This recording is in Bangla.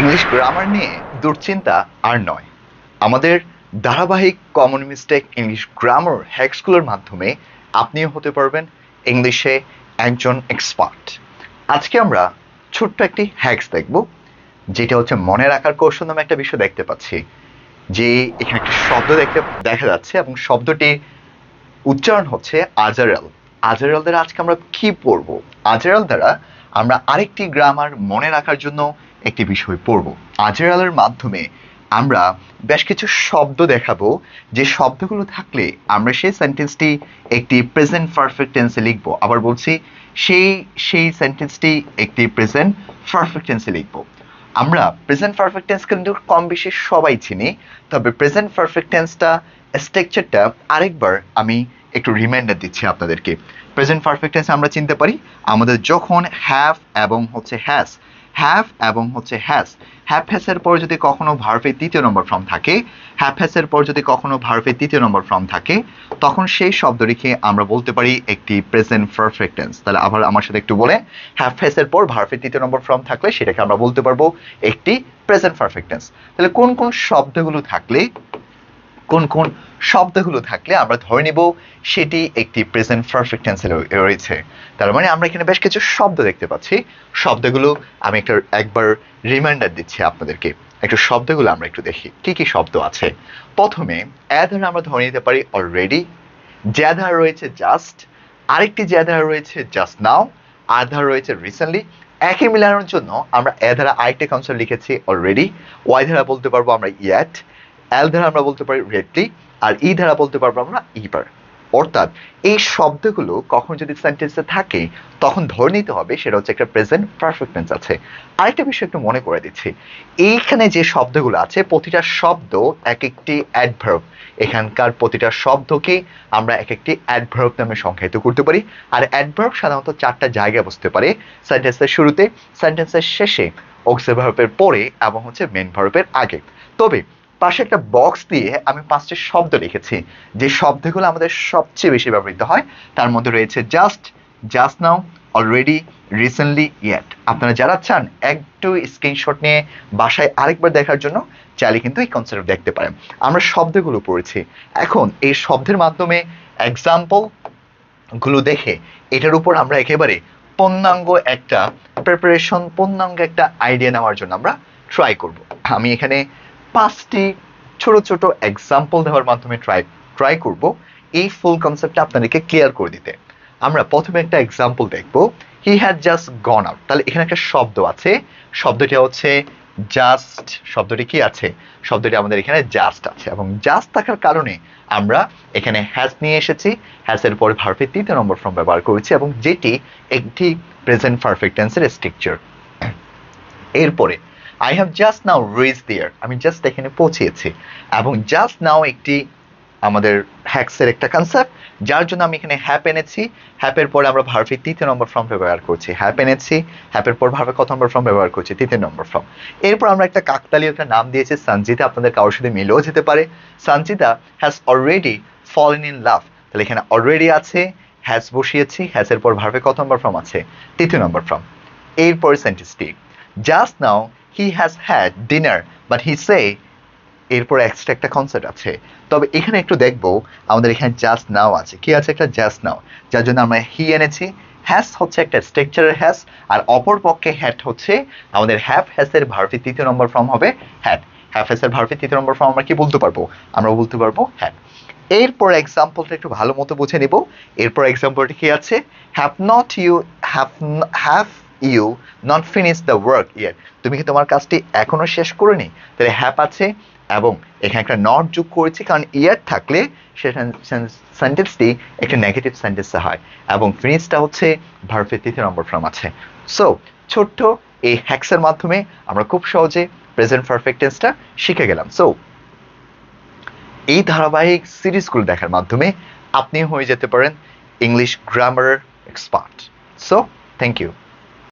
ইংলিশ গ্রামার নিয়ে দুশ্চিন্তা আর নয়। আমাদের ধারাবাহিক কমন মিস্টেক ইংলিশ গ্রামার হ্যাকসগুলোর মাধ্যমে আপনিও হতে পারবেন ইংলিশে একজন এক্সপার্ট আজকে আমরা ছোট্ট একটি হ্যাকস দেখব, যেটা হচ্ছে মনে রাখার কৌশল নামে একটা বিষয় দেখতে পাচ্ছি, যে এখানে একটা শব্দ দেখতে দেখা যাচ্ছে এবং শব্দটি উচ্চারণ হচ্ছে আজারাল আজারাল দ্বারা আজকে আমরা কি পড়ব? আজারাল দ্বারা আমরা আরেকটি গ্রামার মনে রাখার জন্য একটি বিষয় পড়ব। আজারালের মাধ্যমে আমরা বেশ কিছু শব্দ দেখাবো। যে শব্দগুলো থাকলে আমরা সেই সেন্টেন্সটি একটি প্রেজেন্ট পারফেক্ট টেন্সে লিখব। আবার বলছি, সেই সেই সেন্টেন্সটি একটি প্রেজেন্ট পারফেক্ট টেন্সে লিখব। আমরা প্রেজেন্ট পারফেক্ট টেন্স কিন্তু কম বেশি সবাই চিনি, তবে প্রেজেন্ট পারফেক্ট টেন্সটা স্ট্রাকচারটা আরেকবার আমি একটু রিমাইন্ডার দিচ্ছি আপনাদেরকে। প্রেজেন্ট পারফেক্ট টেন্স আমরা চিনতে পারি, আমাদের যখন হ্যাভ এবং হচ্ছে হ্যাজ হ্যাভ এবং হচ্ছে হ্যাজ হ্যাভ হ্যাসের পর যদি কখনো ভার্ভের তৃতীয় নম্বর ফর্ম থাকে হ্যাভ হ্যাসের পর যদি কখনো ভার্ভের তৃতীয় নম্বর ফর্ম থাকে, তখন সেই শব্দটিকে আমরা বলতে পারি একটি প্রেজেন্ট পারফেক্ট টেন্স তাহলে আবার আমার সাথে একটু বলে হ্যাভ হ্যাসের পর ভার্ভের তৃতীয় নম্বর ফর্ম থাকলে সেটাকে আমরা বলতে পারব একটি প্রেজেন্ট পারফেক্ট টেন্স তাহলে কোন কোন শব্দগুলো থাকলে কোন কোন শব্দগুলো থাকলে আমরা ধরে নিব, সেটি একটি প্রেজেন্ট পারফেক্ট টেন্সে রয়েছে। তার মানে আমরা এখানে বেশ কিছু শব্দ দেখতে পাচ্ছি। শব্দগুলো আমি একটা একবার রিমাইন্ডার দিচ্ছি আপনাদেরকে। একটু শব্দগুলো আমরা একটু দেখি, কি কি শব্দ আছে? প্রথমে অ্যাধার আমরা ধরে নিতে পারি অলরেডি জ্যাধার রয়েছে জাস্ট আরেকটি জ্যাধার রয়েছে জাস্ট নাও আধার রয়েছে রিসেন্টলি একই মিলানোর জন্য আমরা এ ধারা আরেকটা কনসেপ্ট লিখেছি অলরেডি ওয়াই ধারা বলতে পারব আমরা ইয়াট এল ধারা আমরা বলতে পারি রেডলি আর ই ধারা বলতে পারব আমরা ইবার অর্থাৎ এই শব্দগুলো কখন যদি সেন্টেন্সে থাকে, তখন ধরে নিতে হবে সেটা হচ্ছে একটা প্রেজেন্ট পারফেক্ট টেন্স আছে। আরেকটা বিষয় একটু মনে করে দিচ্ছি। এইখানে যে শব্দগুলো আছে, প্রতিটা শব্দ এক একটি অ্যাডভার্ব এখানকার প্রতিটা শব্দকে আমরা এক একটি অ্যাডভার্ব নামে সংজ্ঞায়িত করতে পারি। আর অ্যাডভার্ব সাধারণত চারটা জায়গায় বসতে পারে। সেন্টেন্সের শুরুতে সেন্টেন্সের শেষে অক্সে ভার্বের পরে এবং হচ্ছে মেন ভার্বের আগে। তবে পাশে একটা বক্স দিয়ে আমি পাঁচটি শব্দ লিখেছি। যে শব্দগুলো আমাদের সবচেয়ে বেশি ব্যবহৃত হয়, তার মধ্যে রয়েছে just just now already recently yet আপনারা যারা চান একটু স্ক্রিনশট নিয়ে বাসায় আরেকবার দেখার জন্য, চাইলে কিন্তু এই কনসেপ্ট দেখতে পারেন। আমরা শব্দগুলো পড়েছি। এখন এই শব্দের মাধ্যমে এক্সাম্পলগুলো দেখে, এটার উপর আমরা একেবারে পূর্ণাঙ্গ একটা প্রিপারেশন পূর্ণাঙ্গ একটা আইডিয়া নেওয়ার জন্য আমরা ট্রাই করব। আমি এখানে পাঁচটি ছোট ছোট এক্সাম্পল দেওয়ার মাধ্যমে ট্রাই ট্রাই করব। এই ফুল কনসেপ্টটা আপনাদেরকে ক্লিয়ার করে দিতে। আমরা প্রথমে একটা এক্সাম্পল দেখব। He had just gone out তাহলে এখানে একটা শব্দ আছে। শব্দটি হচ্ছে জাস্ট শব্দটি কি আছে? শব্দটি আমাদের এখানে জাস্ট আছে। এবং জাস্ট থাকার কারণে আমরা এখানে হ্যাজ নিয়ে এসেছি। হ্যাজের পরে ভার্ফের তৃতীয় নম্বর ফর্ম ব্যবহার করেছি এবং যেটি একটি প্রেজেন্ট পারফেক্ট টেন্সের স্ট্রাকচার এরপরে I have just now reach there আমি জাস্ট এখানে পৌঁছেছি। এবং জাস্ট নাও একটি আমাদের হ্যাক্সের একটা কনসেপ্ট যার জন্য আমি এখানে হ্যাপ এনেছি। হ্যাপের পরে আমরা ভার্ফের তৃতীয় নম্বর ফর্ম ব্যবহার করছি। হ্যাপ এনেছি হ্যাপের পর ভার্ফের কত নম্বর ফর্ম ব্যবহার করছি? তৃতীয় নম্বর ফর্ম এরপর আমরা একটা কাকতালীয় একটা নাম দিয়েছি সঞ্জিতা আপনাদের কারোর সাথে মিলেও যেতে পারে। Sanjita has already fallen in love তাহলে এখানে অলরেডি আছে হ্যাজ বসিয়েছি হ্যাজের পর ভার্ফের কত নম্বর ফর্ম আছে? তৃতীয় নম্বর ফর্ম এরপর সেন্টেন্সটি just now he has had dinner but he say এরপর এক্সট্রা একটা কনসেপ্ট আছে। তবে এখানে একটু দেখব, আমাদের এখানে জাস্ট নাও আছে। কি আছে একটা জাস্ট নাও যার জন্য আমরা হি এনেছি। হ্যাস হচ্ছে একটা স্ট্রাকচারের হ্যাস আর অপর পক্ষে হ্যাট হচ্ছে আমাদের হ্যাভ হ্যাসের ভার্ফি তৃতীয় নম্বর ফর্ম হবে হ্যাট হ্যাভ হ্যাসের ভার্ফি তৃতীয় নম্বর ফর্ম আমরা কি বলতে পারব? আমরা বলতে পারব হ্যাট এরপর এক্সাম্পলটা একটু ভালো মতো বুঝে নিব। এরপর এক্সাম্পলটি কি আছে? Have not you have have you not finish the work year তুমি কি তোমার কাজটি এখনও শেষ করেনি? তাহলে হ্যাপ আছে এবং এখানে একটা নট যোগ করেছি, কারণ ইয়ার থাকলে সে সেন্টেন্সটি একটা নেগেটিভ সেন্টেন্সে হয়। এবং ফিনিশটা হচ্ছে ভার্ফের তৃতীয় নম্বর ফর্ম আছে। সো ছোট্ট এই হ্যাক্সের মাধ্যমে আমরা খুব সহজে প্রেজেন্ট পারফেক্ট টেন্সটা শিখে গেলাম। সো এই ধারাবাহিক সিরিজগুলো দেখার মাধ্যমে আপনি হয়ে যেতে পারেন English grammar expert so thank you